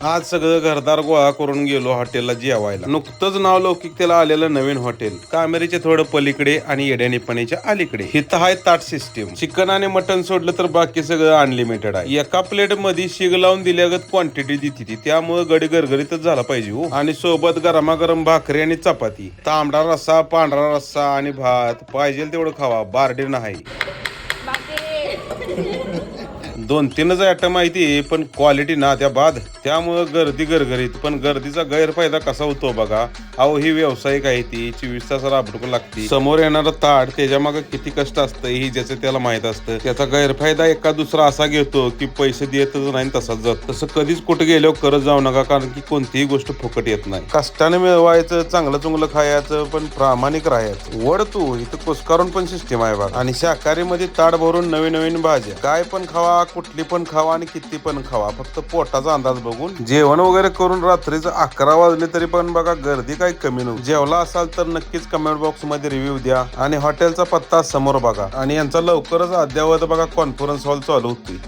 आज सगळं घरदार गोळा करून गेलो हॉटेलला जेवायला. नुकतंच नाव लौकिकतेला त्याला आलेलं नवीन हॉटेल. कामेरीचे थोडं पलीकडे आणि येड्यानिपणीच्या अलीकडे. हिथं आहे ताट सिस्टीम चिकन आणि मटन सोडलं तर बाकी सगळं अनलिमिटेड आहे. एका प्लेटमध्ये शिग लावून दिल्यागत क्वांटिटी देते ती. त्यामुळे गडी गरगरीतच झाला पाहिजे हो. आणि सोबत गरमागरम भाकरी आणि चपाती. तांबडा रस्सा पांढरा रस्सा आणि भात. पाहिजे तेवढं खावा. बार्डी नाही. दोन तीनच आयटम आहे पण क्वालिटी ना त्या बाद त्यामुळं गर्दी गरगरीत पण गर्दीचा गैरफायदा कसा होतो बघा? अहो ही व्यावसायिक आहे ती चोवीस तास राबडूक लागते. समोर येणारं ताट त्याच्यामागे किती कष्ट असतं ही ज्याचं त्याला माहीत असतं. त्याचा गैरफायदा एका दुसरा असा घेतो की पैसे देतच नाही तसाच जात. तसं कधीच कुठे गेल्यावर करत जाऊ नका कारण की कोणतीही गोष्ट फुकट येत नाही. कष्टाने मिळवायचं चांगलं चुंगलं खायचं पण प्रामाणिक राहायचं. वड तू इथं कुस्कारून पण सिस्टीम आहे बघा. आणि शाकाहारीमध्ये ताट भरून नवीन नवीन भाज्या. काय पण खावा कुठली पण खावा आणि किती पण खावा. फक्त पोटाचा अंदाज बघून जेवण वगैरे करून रात्रीचं अकरा वाजले तरी पण बघा गर्दी काही कमी नव्हती. जेवला असाल तर नक्कीच कमेंट बॉक्समध्ये रिव्ह्यू द्या आणि हॉटेलचा पत्ता समोर बघा. आणि यांचा लवकरच अद्यावत बघा कॉन्फरन्स हॉल चालू होती.